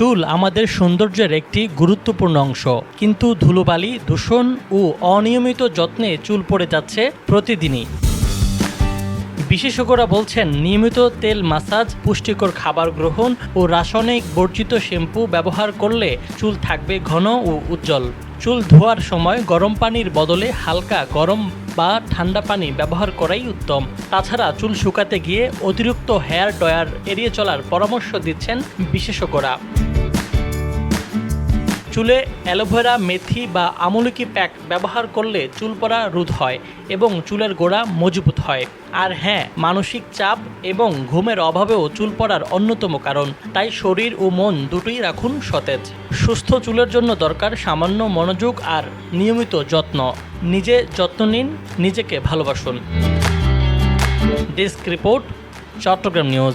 চুল আমাদের সৌন্দর্যের একটি গুরুত্বপূর্ণ অংশ। কিন্তু ধুলোবালি, দূষণ ও অনিয়মিত যত্নে চুল পড়ে যাচ্ছে প্রতিদিনই। বিশেষজ্ঞরা বলছেন, নিয়মিত তেল মাসাজ, পুষ্টিকর খাবার গ্রহণ ও রাসায়নিক বর্জিত শ্যাম্পু ব্যবহার করলে চুল থাকবে ঘন ও উজ্জ্বল। চুল ধোয়ার সময় গরম পানির বদলে হালকা গরম বা ঠান্ডা পানি ব্যবহার করাই উত্তম। তাছাড়া চুল শুকাতে গিয়ে অতিরিক্ত হেয়ার ড্রয়ার এড়িয়ে চলার পরামর্শ দিচ্ছেন বিশেষজ্ঞরা। চুলে অ্যালোভেরা, মেথি বা আমলকি প্যাক ব্যবহার করলে চুল পড়া রোধ হয় এবং চুলের গোড়া মজবুত হয়। আর হ্যাঁ মানসিক চাপ এবং ঘুমের অভাবেও চুল পড়ার অন্যতম কারণ। তাই শরীর ও মন দুটোই রাখুন সতেজ। সুস্থ চুলের জন্য দরকার সামান্য মনোযোগ আর নিয়মিত যত্ন। নিজে যত্ন নিন, নিজেকে ভালোবাসুন। Desk report, Chattogram news.